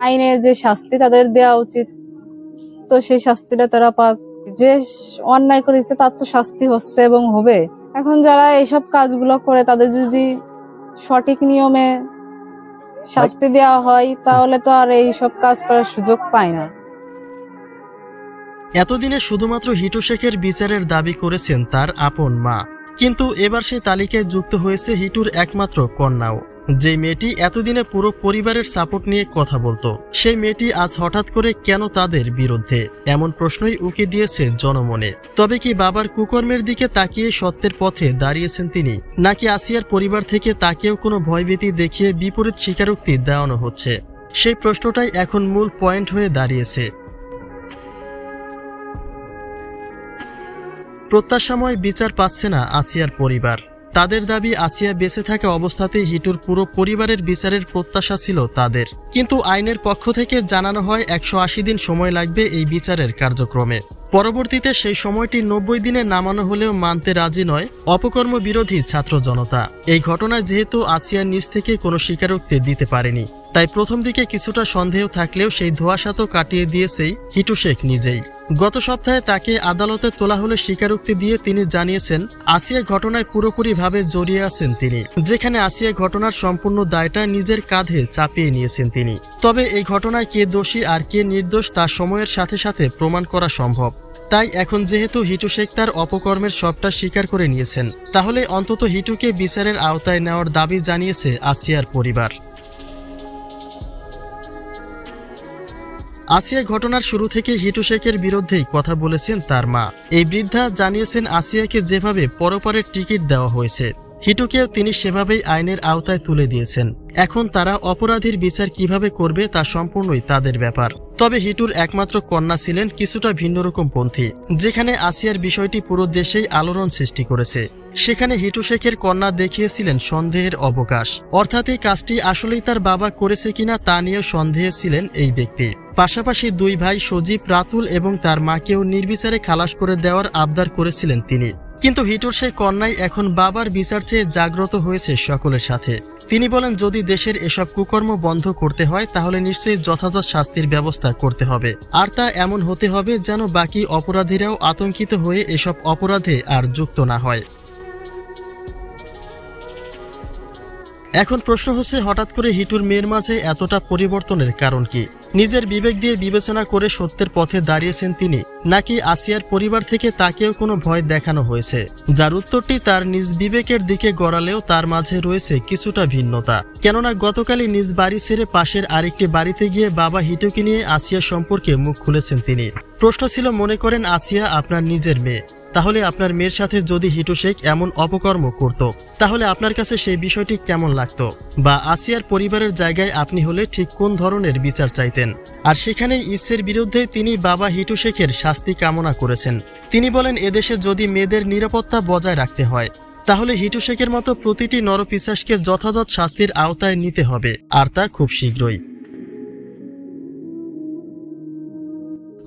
আইনে যে শাস্তি তাদের দেওয়া উচিত, তো সেই শাস্তিটা তারা পাক। যে অন্যায় করেছে তার তো শাস্তি হচ্ছে এবং হবে। এখন যারা এইসব কাজগুলো করে, তাদের যদি সঠিক নিয়মে শাস্তি দেওয়া হয়, তাহলে তো আর এইসব কাজ করার সুযোগ পায় না। এতদিনে শুধুমাত্র হিটু শেখের বিচারের দাবি করেছেন তার আপন মা। কিন্তু এবার সেই তালিকায় যুক্ত হয়েছে হিটুর একমাত্র কন্যাও। যে মেয়েটি এতদিনে পুরো পরিবারের সাপোর্ট নিয়ে কথা বলতো, সেই মেয়েটি আজ হঠাৎ করে কেন তাদের বিরুদ্ধে? এমন প্রশ্নই উকি দিয়েছে জনমনে। তবে কি বাবার কুকর্মের দিকে তাকিয়ে সত্যের পথে দাঁড়িয়েছেন তিনি, নাকি আসিয়ার পরিবার থেকে তাকেও কোনো ভয়ভীতি দেখিয়ে বিপরীত স্বীকারোক্তি দেওয়ানো হচ্ছে? সেই প্রশ্নটাই এখন মূল পয়েন্ট হয়ে দাঁড়িয়েছে। প্রত্যাশাময় বিচার পাচ্ছে না আসিয়ার পরিবার। তাদের দাবি আসিয়া বেঁচে থাকা অবস্থাতেই হিটুর পুরো পরিবারের বিচারের প্রত্যাশা ছিল তাদের। কিন্তু আইনের পক্ষ থেকে জানানো হয়, একশো আশি দিন সময় লাগবে এই বিচারের কার্যক্রমে। পরবর্তীতে সেই সময়টি নব্বই দিনে নামানো হলেও মানতে রাজি নয় অপকর্ম বিরোধী ছাত্র জনতা। এই ঘটনায় যেহেতু আসিয়া নিজ থেকে কোনো স্বীকারোক্তি দিতে পারেনি। তাই প্রথম দিকে কিছুটা সন্দেহ থাকলেও সেই ধোয়াশা তো কাটিয়ে দিয়েছেই হিটু শেখ নিজেই। গত সপ্তাহে তাকে আদালতে তোলা হলে স্বীকারোক্তি দিয়ে তিনি জানিয়েছেন, আসিয়া ঘটনায় পুরোপুরিভাবে জড়িয়ে আছেন তিনি, যেখানে আসিয়া ঘটনার সম্পূর্ণ দায়টা নিজের কাঁধে চাপিয়ে নিয়েছেন তিনি। তবে এই ঘটনায় কে দোষী আর কে নির্দোষ তা সময়ের সাথে সাথে প্রমাণ করা সম্ভব। তাই এখন যেহেতু হিটু শেখ তার অপকর্মের সবটা স্বীকার করে নিয়েছেন, তাহলে অন্তত হিটুকে বিচারের আওতায় নেওয়ার দাবি জানিয়েছে আসিয়ার পরিবার। আসিয়া ঘটনার শুরু থেকে হিটু শেখের বিরুদ্ধেই কথা বলেছেন তার মা। এই বৃদ্ধা জানিয়েছেন আসিয়াকে যেভাবে পরপারের টিকিট দেওয়া হয়েছে, হিটুকেও তিনি সেভাবেই আইনের আওতায় তুলে দিয়েছেন। এখন তারা অপরাধীর বিচার কীভাবে করবে তা সম্পূর্ণই তাদের ব্যাপার। তবে হিটুর একমাত্র কন্যা ছিলেন কিছুটা ভিন্নরকম পন্থী, যেখানে আসিয়ার বিষয়টি পুরো দেশেই আলোড়ন সৃষ্টি করেছে। সেখানে হিটু শেখের কন্যা দেখিয়েছিলেন সন্দেহের অবকাশ। অর্থাৎ এই কাজটি আসলেই তার বাবা করেছে কিনা তা নিয়েও সন্দেহে ছিলেন এই ব্যক্তি। পাশাপাশি দুই ভাই সজীব, রাতুল এবং তার মাকেও নির্বিচারে খালাস করে দেওয়ার আবদার করেছিলেন তিনি। কিন্তু হিটুর সেই কন্যাই এখন বাবার বিচার চেয়ে জাগ্রত হয়েছে সকলের সাথে। তিনি বলেন, যদি দেশের এসব কুকর্ম বন্ধ করতে হয়, তাহলে নিশ্চয়ই যথাযথ শাস্তির ব্যবস্থা করতে হবে। আর তা এমন হতে হবে যেন বাকি অপরাধীরাও আতঙ্কিত হয়ে এসব অপরাধে আর যুক্ত না হয়। এখন প্রশ্ন হচ্ছে, হঠাৎ করে হিটুর মেয়ের মাঝে এতটা পরিবর্তনের কারণ কি? নিজের বিবেক দিয়ে বিবেচনা করে সত্যের পথে দাঁড়িয়েছেন তিনি, নাকি আসিয়ার পরিবার থেকে তাকেও কোনো ভয় দেখানো হয়েছে? যার উত্তরটি তার নিজ বিবেকের দিকে গড়ালেও তার মাঝে রয়েছে কিছুটা ভিন্নতা। কেননা গতকালই নিজ বাড়ি ছেড়ে পাশের আরেকটি বাড়িতে গিয়ে বাবা হিটুকে নিয়ে আসিয়া সম্পর্কে মুখ খুলেছেন তিনি। প্রশ্ন ছিল, মনে করেন আসিয়া আপনার নিজের মেয়ে। তাহলে আপনার মেয়ের সাথে যদি হিটু শেখ এমন অপকর্ম করত, তাহলে আপনার কাছে সেই বিষয়টি কেমন লাগতো? বা আসিয়ার পরিবারের জায়গায় আপনি হলে ঠিক কোন ধরনের বিচার চাইতেন? আর সেখানে ইসের বিরুদ্ধে তিনি বাবা হিটু শেখের শাস্তি কামনা করেছেন। তিনি বলেন, এদেশে যদি মেয়েদের নিরাপত্তা বজায় রাখতে হয়, তাহলে হিটু শেখের মতো প্রতিটি নরপিশাসকে যথাযথ শাস্তির আওতায় নিতে হবে, আর তা খুব শীঘ্রই।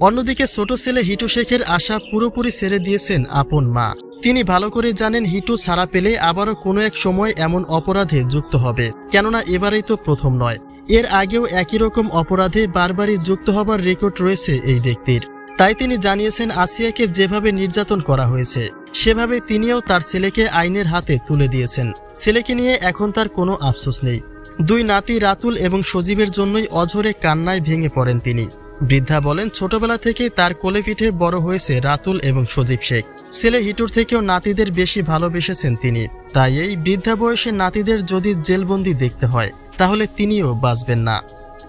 অন্যদিকে ছোট ছেলে হিটু শেখের আশা পুরোপুরি ছেড়ে দিয়েছেন আপন মা। তিনি ভালো করে জানেন হিটু ছাড়া পেলে আবারও কোনো এক সময় এমন অপরাধে যুক্ত হবে। কেননা এবারেই তো প্রথম নয়। এর আগেও একই রকম অপরাধে বারবারই যুক্ত হবার রেকর্ড রয়েছে এই ব্যক্তির। তাই তিনি জানিয়েছেন আসিয়াকে যেভাবে নির্যাতন করা হয়েছে, সেভাবে তিনিও তার ছেলেকে আইনের হাতে তুলে দিয়েছেন। ছেলেকে নিয়ে এখন তার কোনো আফসোস নেই। দুই নাতি রাতুল এবং সজীবের জন্যই অঝরে কান্নায় ভেঙে পড়েন তিনি। বৃদ্ধা বলেন, ছোটবেলা থেকেই তার কোলে পিঠে বড় হয়েছে রাতুল এবং সজীব শেখ। ছেলে হিটুর থেকেও নাতিদের বেশি ভালোবেসেছেন তিনি। তাই এই বৃদ্ধা বয়সে নাতিদের যদি জেলবন্দি দেখতে হয়, তাহলে তিনিও বাঁচবেন না।